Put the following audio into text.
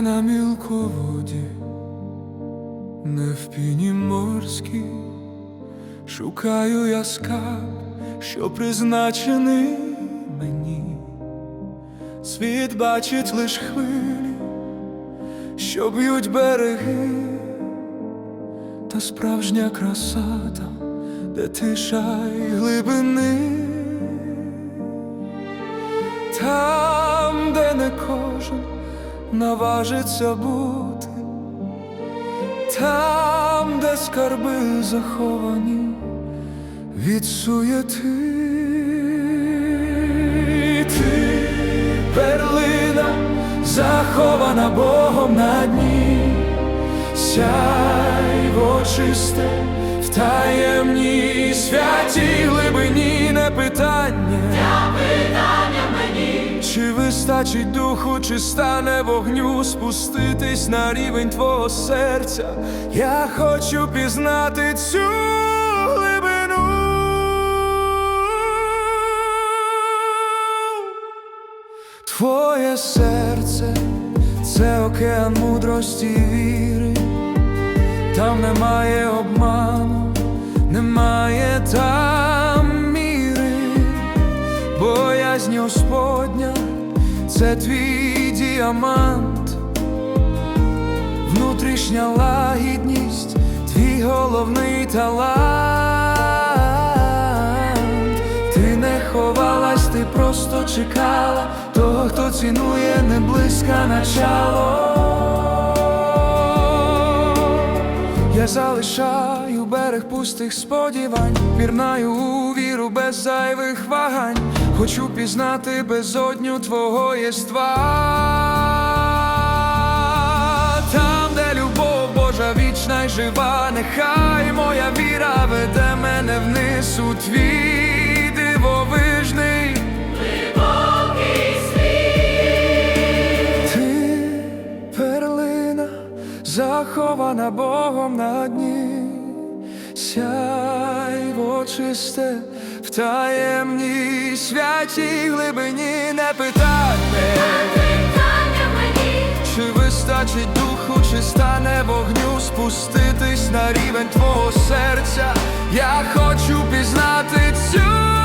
На мілководі, не в піні морській, шукаю я скарб, що призначений мені. Світ бачить лиш хвилі, що б'ють береги, та справжня краса там, де тиша й глибини. Наважиться бути, там, де скарби заховані від суєти. Ти перлина, захована Богом на дні, сяйво чисте в таємній святій глибині не питання. Чи вистачить духу, чи стане вогню спуститись на рівень твого серця? Я хочу пізнати цю глибину. Твоє серце це океан мудрості і віри, там немає обману, Боязнь Господня це твій діамант, внутрішня лагідність, твій головний талант. Ти не ховалась, ти просто чекала того, хто цінує не близька начало. Я залишаю берег пустих сподівань, пірнаю у віру без зайвих вагань, хочу пізнати безодню твого єства. Там, де любов Божа вічна й жива, нехай моя віра веде мене вниз у твій дивовижний. Захована Богом на дні, сяйво чисте в таємній святій глибині не питай мене, чи вистачить духу, чи стане вогню спуститись на рівень твого серця. Я хочу пізнати цю